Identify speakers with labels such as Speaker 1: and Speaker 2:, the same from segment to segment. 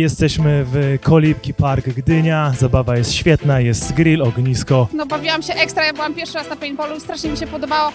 Speaker 1: Jesteśmy w Kolibki Park Gdynia. Zabawa jest świetna, jest grill, ognisko.
Speaker 2: No bawiłam się ekstra, ja byłam pierwszy raz na paintballu strasznie mi się podobało.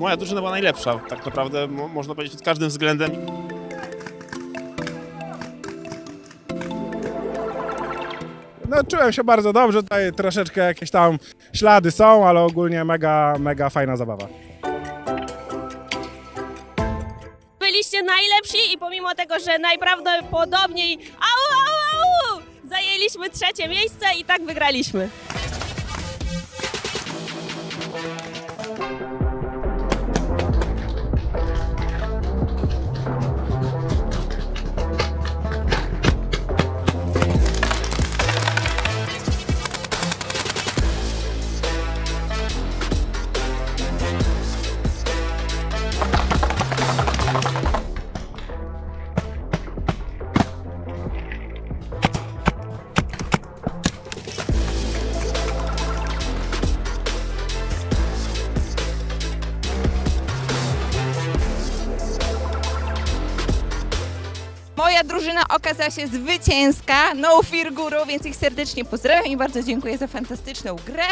Speaker 3: Moja drużyna była najlepsza, tak naprawdę mo- można powiedzieć pod każdym względem.
Speaker 4: No czułem się bardzo dobrze, tutaj troszeczkę jakieś tam ślady są, ale ogólnie mega, mega fajna zabawa.
Speaker 5: Byliście najlepsi i pomimo tego, że najprawdopodobniej au, au, au, zajęliśmy trzecie miejsce i tak wygraliśmy.
Speaker 6: Moja drużyna okazała się zwycięska, no fear guru, więc ich serdecznie pozdrawiam i bardzo dziękuję za fantastyczną grę.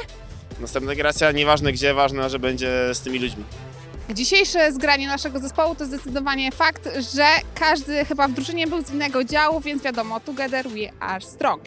Speaker 3: Następna generacja, nieważne gdzie, ważne, że będzie z tymi ludźmi.
Speaker 2: Dzisiejsze zgranie naszego zespołu to zdecydowanie fakt, że każdy chyba w drużynie był z innego działu, więc wiadomo, together we are strong.